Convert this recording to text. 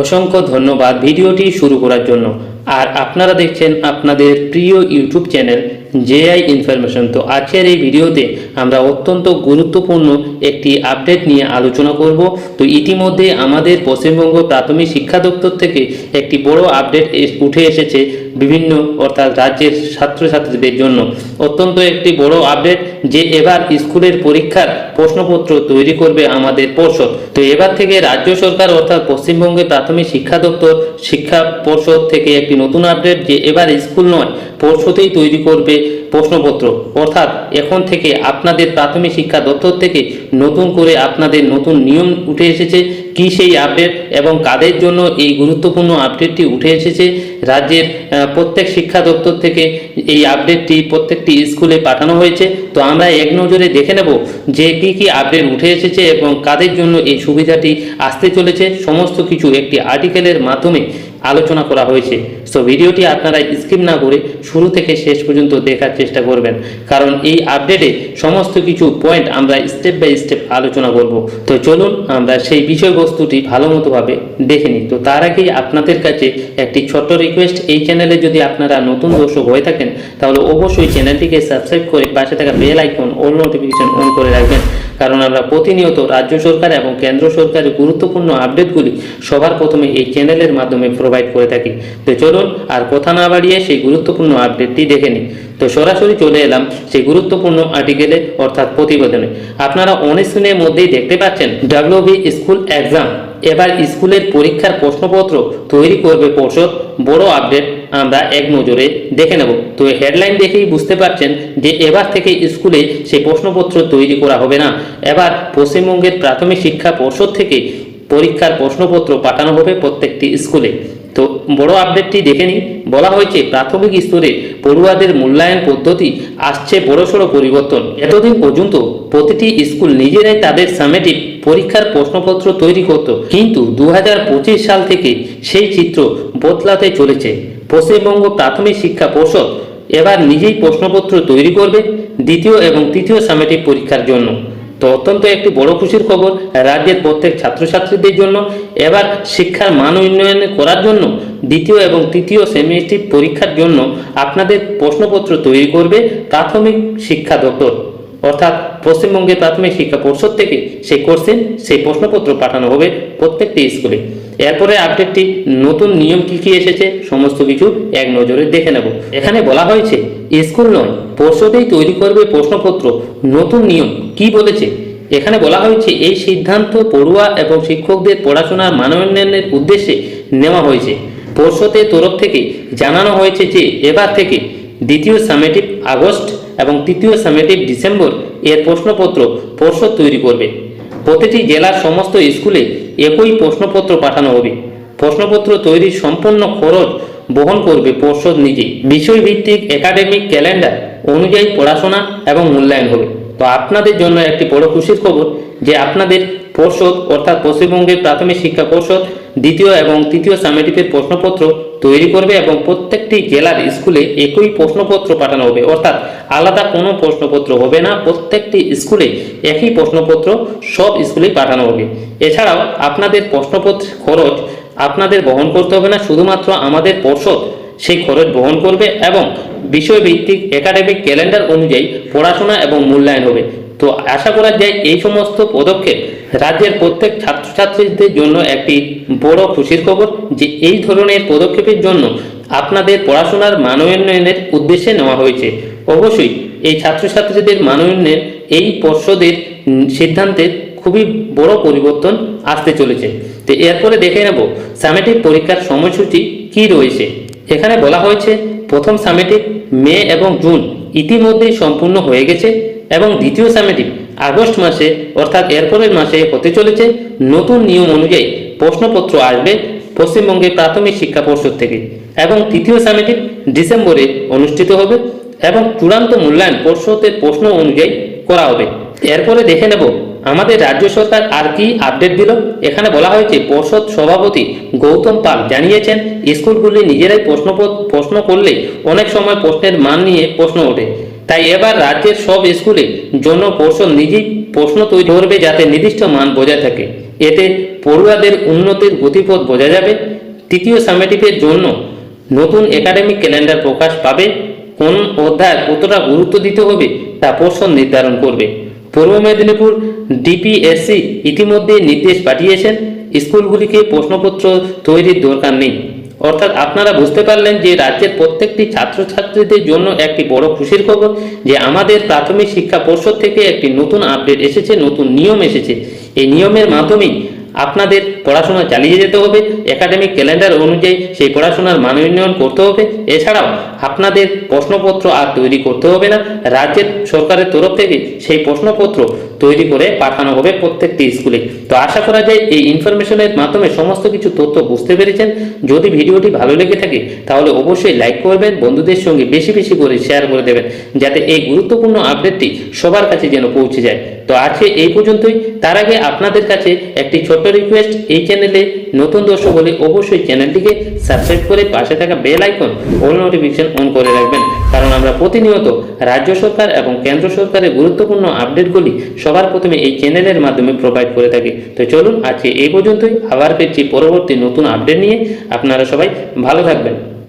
অসংখ্য ধন্যবাদ ভিডিওটি শুরু করার জন্য। আর আপনারা দেখছেন আপনাদের প্রিয় YouTube channel J I information. তো আজকের এই ভিডিওতে আমরা অত্যন্ত গুরুত্বপূর্ণ একটি আপডেট নিয়ে আলোচনা করব। তো ইতিমধ্যে আমাদের পশ্চিমবঙ্গ প্রাথমিক শিক্ষা দপ্তর থেকে একটি বড় আপডেট উঠে এসেছে বিভিন্ন অর্থাৎ রাজ্যের ছাত্রছাত্রীদের জন্য। অত্যন্ত একটি বড় আপডেট যে এবার স্কুলের পরীক্ষার প্রশ্নপত্র তৈরি করবে আমাদের পর্ষদ। তো এবার থেকে রাজ্য সরকার অর্থাৎ পশ্চিমবঙ্গে প্রাথমিক শিক্ষা দপ্তর, শিক্ষা পর্ষদ থেকে একটি নতুন আপডেট যে এবার স্কুল নয়, পর্ষদেই তৈরি করবে প্রশ্নপত্র। অর্থাৎ এখন থেকে আপনাদের প্রাথমিক শিক্ষা দপ্তর থেকে নতুন করে আপনাদের নতুন নিয়ম উঠে এসেছে। কি সেই আপডেট এবং কাদের জন্য এই গুরুত্বপূর্ণ আপডেটটি উঠে এসেছে? রাজ্যের প্রত্যেক শিক্ষা দপ্তর থেকে এই আপডেটটি প্রত্যেকটি স্কুলে পাঠানো হয়েছে। তো আমরা এক নজরে দেখে নেব যে কি কি আপডেট উঠে এসেছে এবং কাদের জন্য এই সুবিধাটি আসতে চলেছে। সমস্ত কিছু একটি আর্টিকেলের মাধ্যমে আলোচনা করা হয়েছে। সো ভিডিওটি আপনারা স্কিপ না করে শুরু থেকে শেষ পর্যন্ত দেখার চেষ্টা করবেন। কারণ এই আপডেটে সমস্ত কিছু পয়েন্ট আমরা স্টেপ বাই স্টেপ আলোচনা করব। তো চলুন, আমরা সেই বিষয়বস্তুটি ভালো মতোভাবে দেখে নিই। তো তার আগেই আপনাদের কাছে একটি ছোট্ট রিকোয়েস্ট এই চ্যানেলে যদি আপনারা নতুন দর্শক হয়ে থাকেন, তাহলে অবশ্যই চ্যানেলটিকে সাবস্ক্রাইব করে পাশে থাকা bell icon all notification on করে রাখবেন। কারণ আমরা প্রতিনিয়ত রাজ্য সরকার এবং কেন্দ্র সরকারের গুরুত্বপূর্ণ আপডেটগুলি সবার প্রথমে এই চ্যানেলের মাধ্যমে প্রোভাইড করে থাকি। তো চলুন আর কথা না বাড়িয়ে সেই গুরুত্বপূর্ণ আপডেটটি দেখে নিই। তো সরাসরি চলে এলাম সেই গুরুত্বপূর্ণ আর্টিকেলে অর্থাৎ প্রতিবেদনে। আপনারা অনেক স্ক্রিনের মধ্যেই দেখতে পাচ্ছেন ডাব্লিউবি স্কুল এক্সাম এবার স্কুলের পরীক্ষার প্রশ্নপত্র তৈরি করবে পর্ষদ বড় আপডেট আমরা এক নজরে দেখে নেব। তো হেডলাইন দেখেই বুঝতে পারছেন যে এবার থেকে স্কুলে সেই প্রশ্নপত্র তৈরি করা হবে না। এবার পশ্চিমবঙ্গের প্রাথমিক শিক্ষা পর্ষদ থেকে পরীক্ষার প্রশ্নপত্র পাঠানো হবে প্রত্যেকটি স্কুলে। তো বড় আপডেটটি দেখে নিই বলা হয়েছে, প্রাথমিক স্তরে পড়ুয়াদের মূল্যায়ন পদ্ধতি আসছে বড়সড় পরিবর্তন। এতদিন পর্যন্ত প্রতিটি স্কুল নিজেরাই তাদের সামেটিভ পরীক্ষার প্রশ্নপত্র তৈরি করত। কিন্তু দু হাজার পঁচিশ সাল থেকে সেই চিত্র বদলাতে চলেছে। পশ্চিমবঙ্গ প্রাথমিক শিক্ষা পর্ষদ এবার নিজেই প্রশ্নপত্র তৈরি করবে দ্বিতীয় এবং তৃতীয় সামেটিভ পরীক্ষার জন্য। তো অত্যন্ত একটি বড় খুশির খবর, রাজ্যের প্রত্যেক ছাত্রছাত্রীদের জন্য। এবার শিক্ষার মান উন্নয়ন করার জন্য দ্বিতীয় এবং তৃতীয় সেমিস্ট্রি পরীক্ষার জন্য আপনাদের প্রশ্নপত্র তৈরি করবে প্রাথমিক শিক্ষা দপ্তর, অর্থাৎ পশ্চিমবঙ্গের প্রাথমিক শিক্ষা পর্ষদ থেকে সেই কোর্সের সেই প্রশ্নপত্র পাঠানো হবে প্রত্যেকটি স্কুলে। এরপরে আপডেটটি, নতুন নিয়ম কি কি এসেছে, সমস্ত কিছু এক নজরে দেখে নেব। এখানে বলা হয়েছে, স্কুল নয়, পর্ষদেই তৈরি করবে প্রশ্নপত্র, নতুন নিয়ম কি বলেছে? এখানে বলা হয়েছে, এই সিদ্ধান্ত পড়ুয়া এবং শিক্ষকদের পড়াশোনার মানোন্নয়নের উদ্দেশ্যে নেওয়া হয়েছে। পর্ষদের তরফ থেকে জানানো হয়েছে যে, এবার থেকে দ্বিতীয় সামেটিভ আগস্ট এবং তৃতীয় সামেটিভ ডিসেম্বর এর প্রশ্নপত্র পর্ষদ তৈরি করবে। প্রতিটি জেলার সমস্ত স্কুলে একই প্রশ্নপত্র পাঠানো হবে। প্রশ্নপত্র তৈরির সম্পূর্ণ খরচ বহন করবে পর্ষদ নিজে বিষয়ভিত্তিক একাডেমিক ক্যালেন্ডার অনুযায়ী পড়াশোনা এবং মূল্যায়ন হবে। তো আপনাদের জন্য একটি বড় খুশির খবর যে আপনাদের পর্ষদ অর্থাৎ পশ্চিমবঙ্গের প্রাথমিক শিক্ষা পর্ষদ দ্বিতীয় এবং তৃতীয় সামেটিভের প্রশ্নপত্র তৈরি করবে এবং প্রত্যেকটি জেলার স্কুলে একই প্রশ্নপত্র পাঠানো হবে। অর্থাৎ আলাদা কোনো প্রশ্নপত্র হবে না, প্রত্যেকটি স্কুলে একই প্রশ্নপত্র সব স্কুলেই পাঠানো হবে। এছাড়াও আপনাদের প্রশ্নপত্র খরচ আপনাদের বহন করতে হবে না, শুধুমাত্র আমাদের পর্ষদ সেই খরচ বহন করবে এবং বিষয়ভিত্তিক একাডেমিক ক্যালেন্ডার অনুযায়ী পড়াশোনা এবং মূল্যায়ন হবে। তো আশা করা যায় এই সমস্ত পদক্ষেপ রাজ্যের প্রত্যেক ছাত্রছাত্রীদের জন্য একটি বড় খুশির খবর যে এই ধরনের পদক্ষেপের জন্য আপনাদের পড়াশোনার মানোন্নয়নের উদ্দেশ্যে নেওয়া হয়েছে। অবশ্যই এই ছাত্রছাত্রীদের মানোন্নয়ন এই পর্ষদের উম, সিদ্ধান্তের খুবই বড় পরিবর্তন আসতে চলেছে। তো এরপরে দেখে নেব সামেটিভ পরীক্ষার সময়সূচি কি রয়েছে? এখানে বলা হয়েছে, প্রথম সামেটিভ মে এবং জুন ইতিমধ্যেই সম্পূর্ণ হয়ে গেছে এবং দ্বিতীয় সামেটিভ আগস্ট মাসে অর্থাৎ এরপরের মাসে হতে চলেছে। নতুন নিয়ম অনুযায়ী প্রশ্নপত্র আসবে পশ্চিমবঙ্গের প্রাথমিক শিক্ষা পর্ষদ থেকে এবং তৃতীয় সামেটিভ ডিসেম্বরে অনুষ্ঠিত হবে এবং চূড়ান্ত মূল্যায়ন পর্ষদের প্রশ্ন অনুযায়ী করা হবে। এরপরে দেখে নেব আমাদের রাজ্য সরকার আর কি আপডেট দিল? এখানে বলা হয়েছে, পর্ষদ সভাপতি গৌতম পাল জানিয়েছেন স্কুলগুলি নিজেরাই প্রশ্ন প্রশ্ন করলে অনেক সময় প্রশ্নের মান নিয়ে প্রশ্ন ওঠে। তাই এবার রাজ্যের সব স্কুলে জন্য পর্ষদ নিজেই প্রশ্ন তৈরি করবে যাতে নির্দিষ্ট মান বজায় থাকে। এতে পড়ুয়াদের উন্নতির গতিপথ বোঝা যাবে। তৃতীয় সামেটিভের জন্য নতুন একাডেমিক ক্যালেন্ডার প্রকাশ পাবে। কোন অধ্যায় কতটা গুরুত্ব দিতে হবে তা পর্ষদ নির্ধারণ করবে। পূর্ব মেদিনীপুর ডিপিএসসি ইতিমধ্যে নির্দেশ পাঠিয়েছেন, স্কুলগুলিকে প্রশ্নপত্র তৈরির দরকার নেই। অর্থাৎ আপনারা বুঝতে পারলেন যে রাজ্যের প্রত্যেকটি ছাত্রছাত্রীদের জন্য একটি বড় খুশির খবর যে আমাদের প্রাথমিক শিক্ষা পর্ষদ থেকে একটি নতুন আপডেট এসেছে, নতুন নিয়ম এসেছে। এই নিয়মের মাধ্যমেই আপনাদের পড়াশোনা চালিয়ে যেতে হবে, একাডেমিক ক্যালেন্ডার অনুযায়ী সেই পড়াশোনার মান উন্নয়ন করতে হবে। এছাড়াও আপনাদের প্রশ্নপত্র আর তৈরি করতে হবে না। রাজ্যের সরকারের তরফ থেকে সেই প্রশ্নপত্র তৈরি করে পাঠানো হবে প্রত্যেকটি স্কুলে। তো আশা করা যায় এই ইনফরমেশনের মাধ্যমে সমস্ত কিছু তথ্য বুঝতে পেরেছেন। যদি ভিডিওটি ভালো লেগে থাকে, তাহলে অবশ্যই লাইক করবেন, বন্ধুদের সঙ্গে বেশি বেশি করে শেয়ার করে দেবেন, যাতে এই গুরুত্বপূর্ণ আপডেটটি সবার কাছে যেন পৌঁছে যায়। তো আজকে এই পর্যন্তই। তার আগে আপনাদের কাছে একটি ছোট্ট রিকোয়েস্ট এই চ্যানেলে নতুন দর্শক হলে অবশ্যই চ্যানেলটিকে সাবস্ক্রাইব করে পাশে থাকা bell icon all notification on করে রাখবেন। কারণ আমরা প্রতিনিয়ত রাজ্য সরকার এবং কেন্দ্র সরকারের গুরুত্বপূর্ণ আপডেটগুলি সবার প্রথমে এই চ্যানেলের মাধ্যমে প্রোভাইড করে থাকি। তো চলুন আজকে এই পর্যন্তই। আবার পেয়েছি পরবর্তী নতুন আপডেট নিয়ে। আপনারা সবাই ভালো থাকবেন।